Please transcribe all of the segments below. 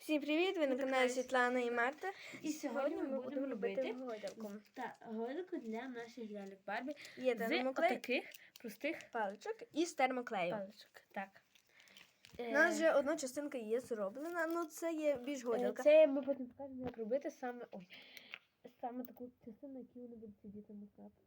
Всім привіт! Ви на каналі Світлана і Марта. І сьогодні ми будемо робити гойдалку. та гойдалку для наших ляльок Барбі Є з таких простих паличок і з термоклею. паличок. Так. У нас вже одна частинка є зроблена, ну це є більш Е, гойдалка. Це ми потім покажемо, як робити саме ой, саме таку частину, яку вони будуть сидіти на знати.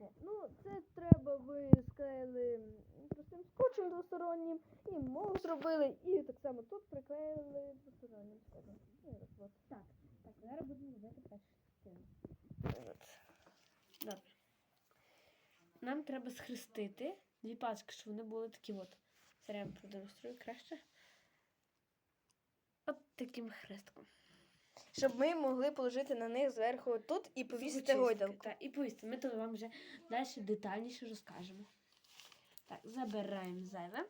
Ну, це треба ви склеїли простим скотчем двостороннім, і мов зробили, і так само тут приклеїли двостороннім скотчем. От. Так, так, зараз будемо робити першу частину. Добре. Нам треба схрестити дві пачки, щоб вони були такі от. Зараз я продемонструю краще. От таким хрестком. Щоб ми могли положити на них зверху тут і повісити гойдалку. Так, і повісити. Ми то вам вже далі детальніше розкажемо. Так, забираємо зайве.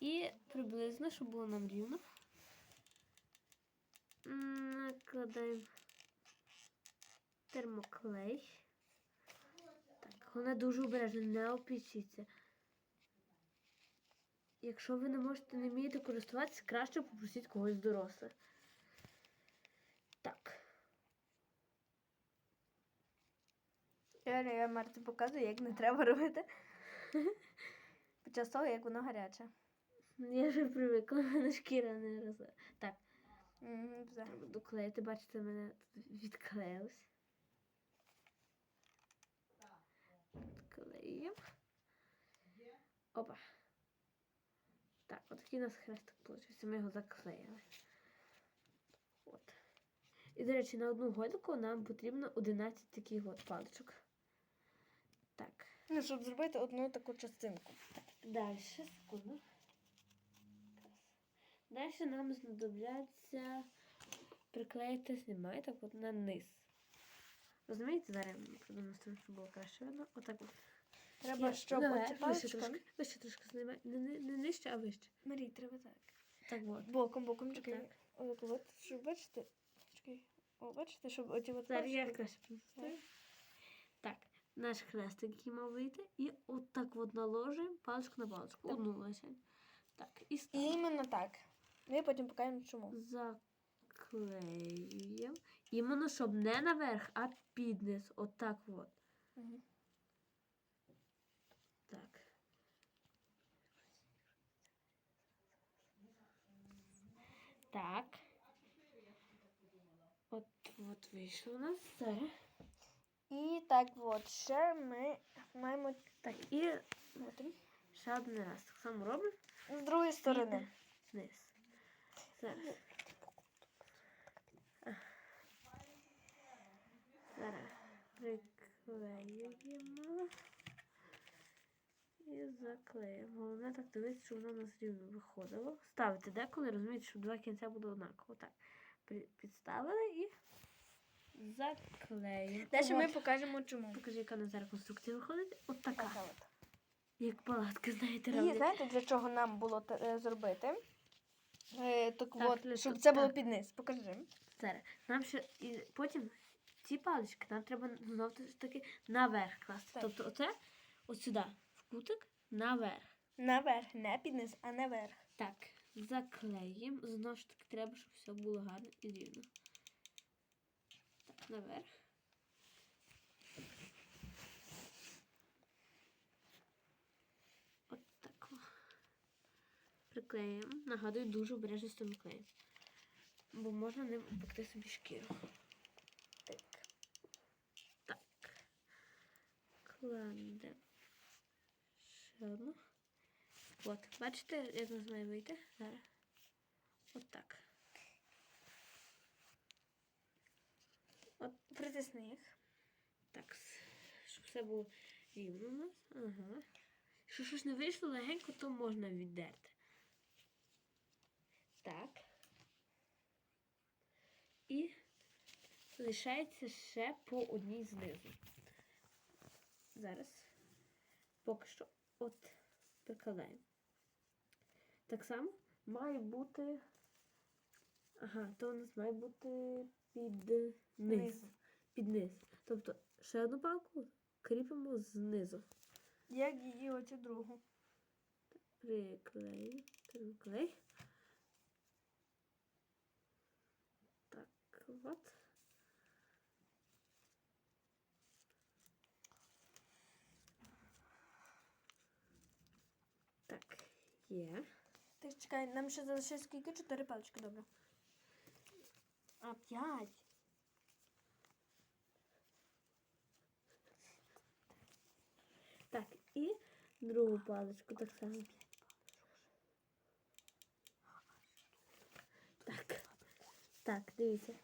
І приблизно, щоб було нам рівно. Накладаємо термоклей. Так, головне дуже обережно, не опічіться. Якщо ви не можете не вмієте користуватися, краще попросіть когось дорослих. Так. Я, я Марті показую, як не треба робити. Під час того, як воно гаряче. Я вже привикла, в мене шкіра не роз... Так, треба доклеїти, бачите, мене тут відклеїлось. Клеїмо. Опа. Так, от такий у нас хрестик вийшов. Ми його заклеїли. От. І, до речі, на одну гойдалку нам потрібно 11 таких от паличок. Так. Ну, щоб зробити одну таку частинку. Далі, секунду. Далі нам знадобляться приклеїти, знімай так от на низ. Розумієте, зараз вам продемонструю, щоб було краще видно. Отак от. Треба, щоб оці вище трошки, вище трошки знімай. Не, не, не нижче, а вище. Марій, треба так. Так от. Боком, боком, чекай. Так. От, от, щоб бачите. Чекай. О, бачите, щоб оті от Зараз я краще. Так, наш хрестик, який мав вийти, і от так от наложимо паличку на паличку. Так. Одну лише. Так, і І ставимо. іменно так. Ми потім покажемо, чому. Заклеюємо. Іменно, щоб не наверх, а під низ. Отак от. Мгм. Так. Так. От, от вийшло у нас. Зараз. І так от, ще ми маємо Так, і потім ще один раз. Так само робимо. з другої сторони. Низ. Зараз. Зараз приклеюємо і заклеїмо. Головне так дивитися, щоб воно у нас рівно виходило. Ставити деколи, розумієте, щоб два кінця буде однаково. Так. Підставили і заклеїмо. Далі ми покажемо, чому. Покажи, яка на зараз конструкція виходить. От така. Як палатка, знаєте, І знаєте, для чого нам було е, зробити? Е, так, Так, от, щоб це було під низ. Покажи. Зараз. Нам ще і потім ці палички нам треба знов таки наверх класти. Тобто оце от сюди, кутик, наверх. Наверх, не під низ, а наверх. Так, заклеїмо. Знову ж таки, треба, щоб все було гарно і рівно. Так, наверх. От так. Приклеїмо. Нагадую, дуже обережно з цим клеєм. Бо можна ним обпекти собі шкіру. Так. Так. Кладемо ще одну. От, бачите, як нас має вийти? Зараз. От так. От притисни їх. Так, щоб все було рівно у нас. Ага. Якщо щось не вийшло легенько, то можна віддерти. Так. І лишається ще по одній знизу. Зараз. Поки що от ПКВ. Так само має бути. Ага, то у нас має бути під низ. Під низ. Тобто ще одну палку кріпимо знизу. Як її оцю другу. Приклей, приклей. Так, от. Є. Так, чекай, нам ще залишилось скільки? Чотири палички, добре. А, п'ять. Так, і другу паличку так само. Так. Так, дивіться.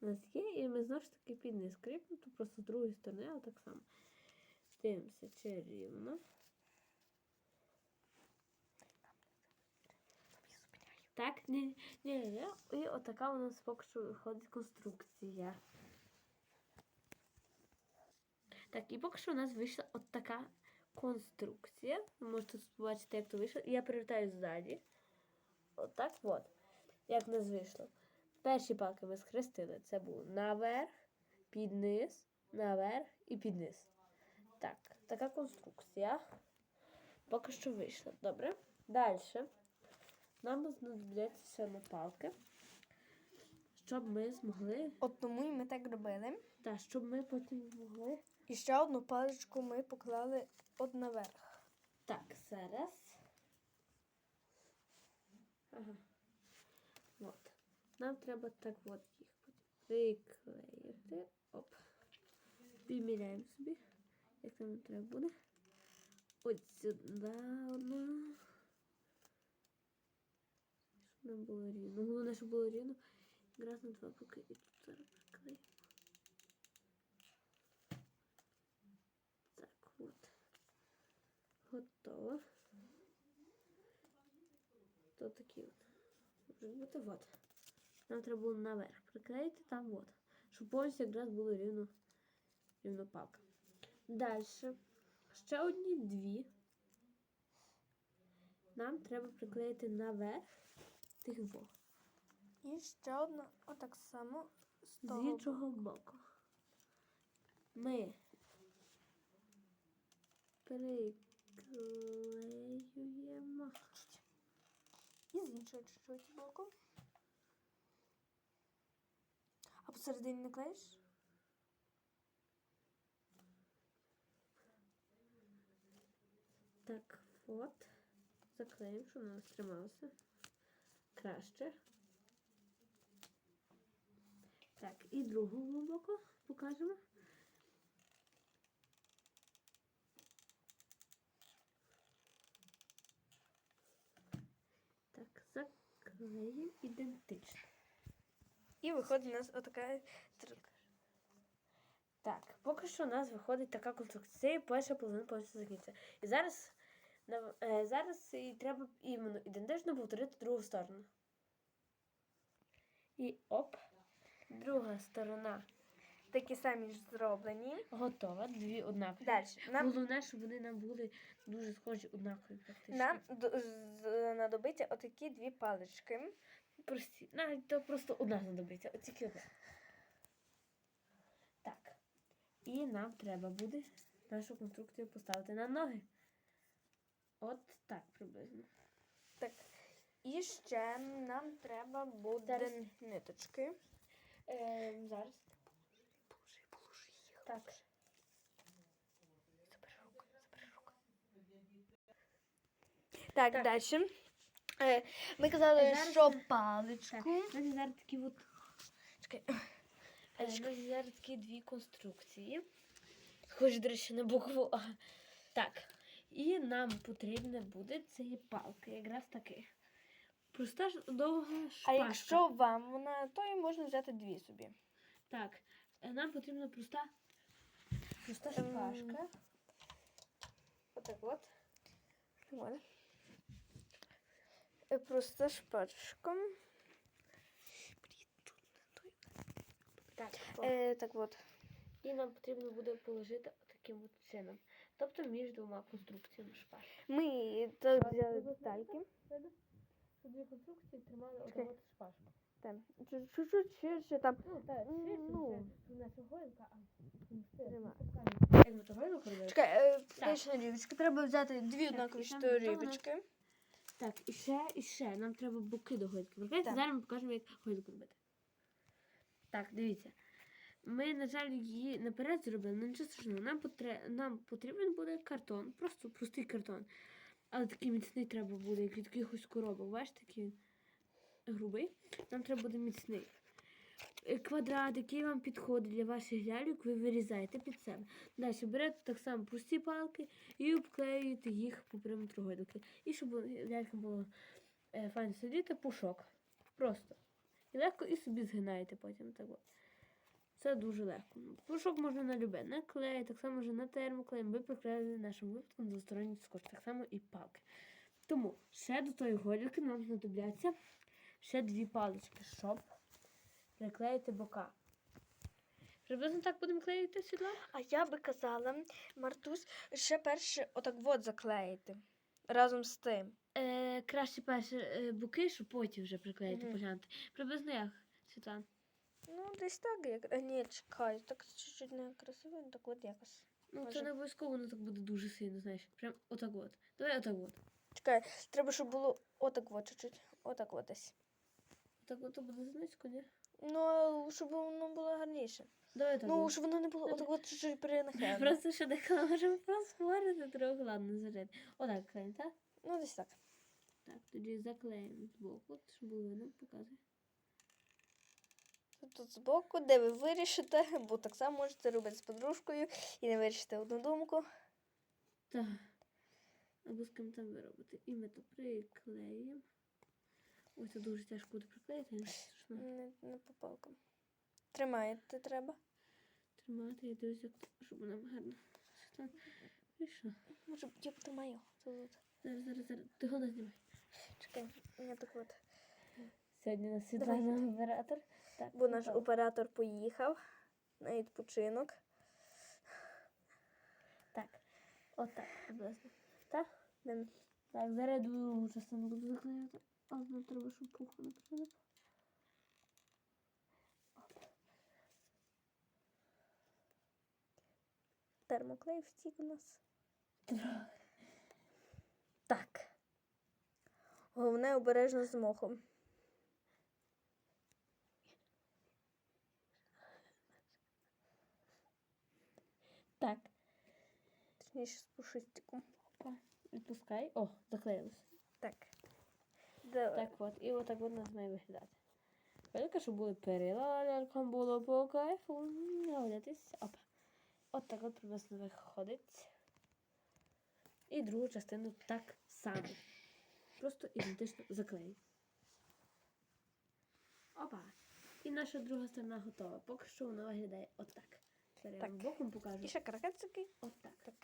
У нас є, і ми знову ж таки під низ кріпнемо, то просто з другої сторони, але так само. Дивимося, чи Так, ні, ні, ні. І отака у нас поки що виходить конструкція. Так, і поки що у нас вийшла от така конструкція. Ви можете побачити, як то вийшло. Я перевертаю ззаді. Отак от. Як в нас вийшло. Перші палки ми схрестили. Це було наверх, під низ, наверх і під низ. Так, така конструкція. Поки що вийшла. Добре. Далі. Нам знадобляться ще палки, щоб ми змогли. От тому і ми так робили. Та, щоб ми потім могли. І ще одну паличку ми поклали от наверх. Так, зараз. Ага. От. Нам треба так от їх приклеїти. Оп. Підміряємо собі. Як там треба буде. Ось сюди одна. Нам було рівно. Головне, щоб було рівно. Якраз на два боки і тут зараз приклеїмо. Так, от. Готово. То такі от. Може бути от. Нам треба було наверх приклеїти там от. Щоб повністю якраз було рівно, рівно палка. Далі. Ще одні дві. Нам треба приклеїти наверх тих двох. І ще одна отак само з З іншого боку. Ми приклеюємо. І з іншого чуть-чуть боку. А посередині не клеїш? Так, от. Заклеїмо, щоб воно трималося. Краще. Так, і другого боку покажемо. Так, заклеїмо ідентично. І виходить у нас отака стрілка. Так, поки що у нас виходить така конструкція, перша половина повністю закінчиться. І зараз, зараз і треба іменно ідентично повторити другу сторону. І оп, друга сторона Такі самі ж зроблені. готова, дві однакові. Далі. Нам, Головне, щоб вони нам були дуже схожі однакові практично. нам знадобиться отакі дві палички. Прості. Навіть то просто одна знадобиться, от тільки одна. Так. І нам треба буде нашу конструкцію поставити на ноги. От так приблизно. Так. І ще нам треба буде Зараз. ниточки. Е, зараз. Положи, положи їх. Так. Забери руку, забери руку. Так, Так. далі. Е, ми казали, Зараз що паличку. Так. Зараз такі от. Чекай. Е, зараз такі дві конструкції. Схожі, до речі, на букву А. Так. І нам потрібна буде цієї палки, якраз таки. Проста ж довга А якщо вам вона, то і можна взяти дві собі. Так, е, нам потрібна проста, проста Ем. шпажка. Отак от. Вон. Е, Просто шпачком. Так. Е, так от. І нам потрібно буде положити таким от чином. Тобто між двома конструкціями шпажки. Ми так взяли детальки. Дві конструкції тримали одну шпажку. Там чуть-чуть ширше там. Ну, так, Ну, ширше, ну. наша гойлка, а то? Чекай, Так. шторівочки. Треба взяти дві однакові шторівочки. Так, і ще, і ще. Нам треба боки до гойдки. Зараз ми покажемо, як гойдку робити. Так, дивіться. Ми, на жаль, її наперед зробили, але нічого страшного. Нам, потре... Нам потрібен буде картон, просто простий картон. Але такий міцний треба буде, як від якихось коробок. Бачите, такий грубий. Нам треба буде міцний. Е, Квадрат, який вам підходить для ваших ляльок, ви вирізаєте під себе. Далі берете так само прості палки і обклеюєте їх по периметру гойдалки. І щоб лялька було е, файно сидіти, пушок. Просто. І легко і собі згинаєте потім. Так от. Це дуже легко. Пушок можна на любе. На клей, так само вже на термоклей. Ми приклеїли нашим випадком двосторонній скотч, так само і палки. Тому ще до тої гойдалки нам знадобляться ще дві палички, щоб приклеїти бока. Приблизно так будемо клеїти сідла? А я би казала, Мартусь, ще перше отак от заклеїти. Разом з тим. Е, краще перше е, боки, щоб потім вже приклеїти Мгм. поглянути. Приблизно як, Світлана? Ну, десь так, як. А, ні, чекай, так чуть-чуть не красиво, так от якось. Ну, Може. це не обов'язково, воно так буде дуже сильно, знаєш. Прям отак от. Давай отак от. Чекай, треба, щоб було отак от чуть-чуть. Отак от десь. Отак от буде занизько, ні? Ну, а щоб воно було гарніше. Давай так. ну, от. щоб воно не було отак от чуть-чуть перенахилено. Просто ще деколи можемо проспорити трохи, ладно, зажити. Отак клеїмо, так? Ну, десь так. Так, тоді заклеїмо збоку, щоб було видно, показуй. Тут збоку, де ви вирішите, бо так само можете робити з подружкою і не вирішите одну думку. Так. Або з ким там ви робите. І ми то приклеїмо. Ой, це дуже тяжко буде приклеїти, не страшно. Не, не по палкам. Тримаєте треба. Тримати, я дивлюся, щоб вона гарно. Вийшло. Може, я потримаю. Тут. Зараз, зараз, зараз. Ти головне знімай. Чекай, я так от. Сьогодні на Світлана оператор. Так, Бо наш готово. оператор поїхав на відпочинок. Так. Отак, приблизно. Так? Він Так, зараз другу частину буду заклеювати. А нам треба, щоб пуху не прилип. термоклей втік у нас. Так. Головне обережно з мохом. Так. Точніше з пушистиком. Відпускай. О, заклеїлося. Так. Давай. Так от, і отак от нас має виглядати. Велика, щоб були перила, лялькам було по кайфу. Навалятись. Опа. От так от приблизно виходить. І другу частину так само. Просто ідентично заклеїмо. Опа. І наша друга сторона готова. Поки що вона виглядає отак. Зараз я вам Так. боком покажу. І ще каракацики. Отак. Так.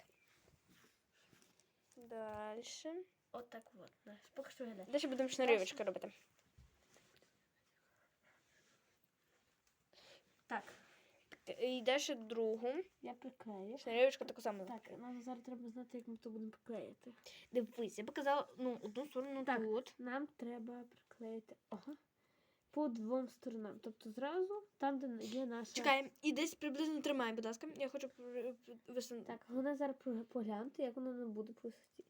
Далі. Отак от. Наш. Поки що виглядає. Далі будемо шнурівочки робити. Так. Йде ще другу. Я приклею. Шнурівочку таку саму. Так, нам зараз треба знати, як ми то будемо приклеїти. Дивись, я показала ну, одну сторону Так. тут. Нам треба приклеїти ага, по двом сторонам. Тобто зразу там, де є наша. Чекай, і десь приблизно тримай, будь ласка. Я хочу висунути. Так, вона зараз поглянути, як воно не буде висоті.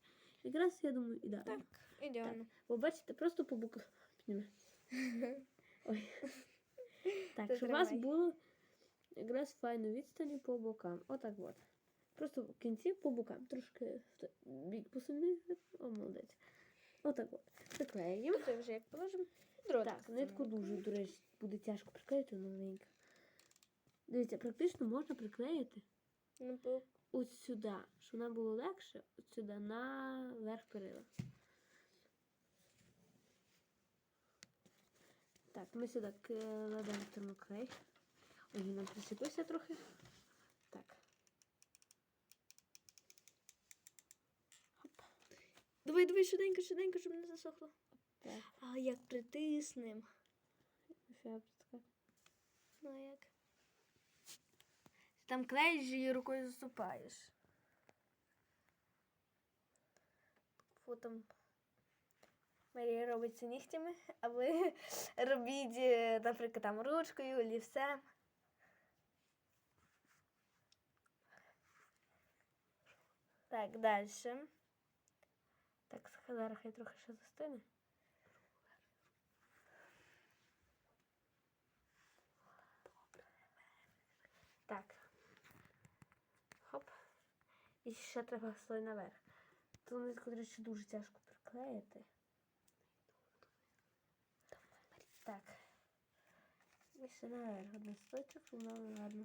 Якраз я думаю, ідеально. Так, ідеально. Бо бачите, просто по боках підніме. Ой. Так, Ти щоб у вас тримай. було якраз файно відстані по бокам. Отак от. Просто в кінці по бокам. Трошки в той бік посуни. О, молодець. Отак от. Приклеїмо. Це вже як положимо. Дротик Так, нитку дуже, до речі, буде тяжко приклеїти новенька. Дивіться, практично можна приклеїти Ну, от сюди, щоб нам було легше, от сюди, на верх перила. Так, ми сюди кладемо термоклей. Ой, він нам присипився трохи. Так. Хоп. Давай, давай, швиденько, швиденько, щоб не засохло. Так, А як притиснем. ще притискати. Ну а як? Там клеїш і рукою заступаєш. Фотом. Марія робить це нігтями, а ви робіть, е, наприклад, там ручкою, олівцем. Так, далі. Так, зараз хай трохи ще застине. Так. Хоп. І ще треба слой наверх. Ту нитку, до речі, дуже тяжко приклеїти. Так. І ще наверх один слойчик, воно гарно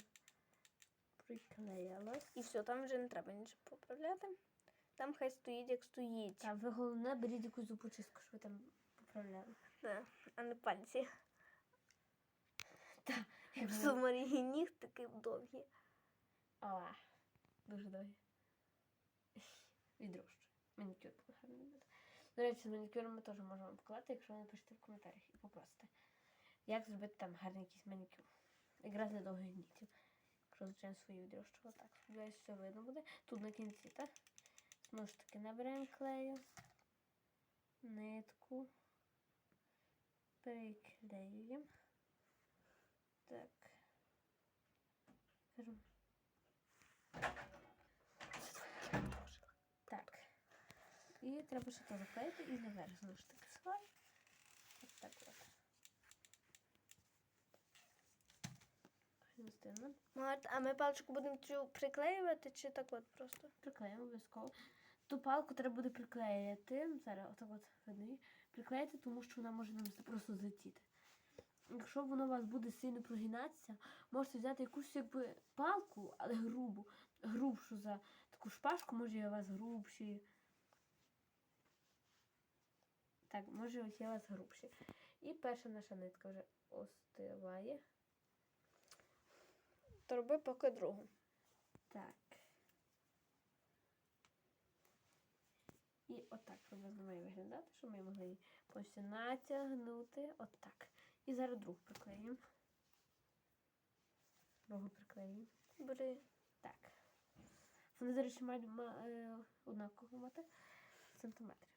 приклеїлось. І все, там вже не треба нічого поправляти. Там хай стоїть, як стоїть. Та ви головне беріть якусь зубочистку, щоб ви там поправляли. Да, а не пальці. Та, Як в субмаріні ніг такі довгі. Ала. Дуже довгі. Відрощу. Манікюр буде. До речі, з манікюром ми теж можемо показати, якщо ви напишете в коментарях і попросите. Як зробити там гарний якийсь манікюр. Якраз для довгих нігтів. Якщо, звичайно, свої відрощувала. Так, сподіваюсь, все видно буде. Тут на кінці, так? Знову ж таки, наберемо клею. Нитку. Приклеюємо. Так. Скажем. Так. І треба ще то заклеїти і наверх таки слой. Ось так от. Март, а ми паличку будемо цю приклеювати чи так от просто? Приклеїмо обов'язково. Ту палку треба буде приклеїти. Зараз отак от видно. Приклеїти, тому що вона може нам просто злетіти. Якщо воно у вас буде сильно прогинатися, можете взяти якусь якби палку, але грубу, грубшу за таку шпажку, може я у вас грубші. Так, може ось є у вас грубші. І перша наша нитка вже остиває. То роби поки другу. Так. І отак приблизно має виглядати, щоб ми могли її повністю натягнути. Отак. І зараз другу приклеїмо. Другу приклеїмо. Бери. Так. Вони, до речі, мають ма- е, однаково мати сантиметрів.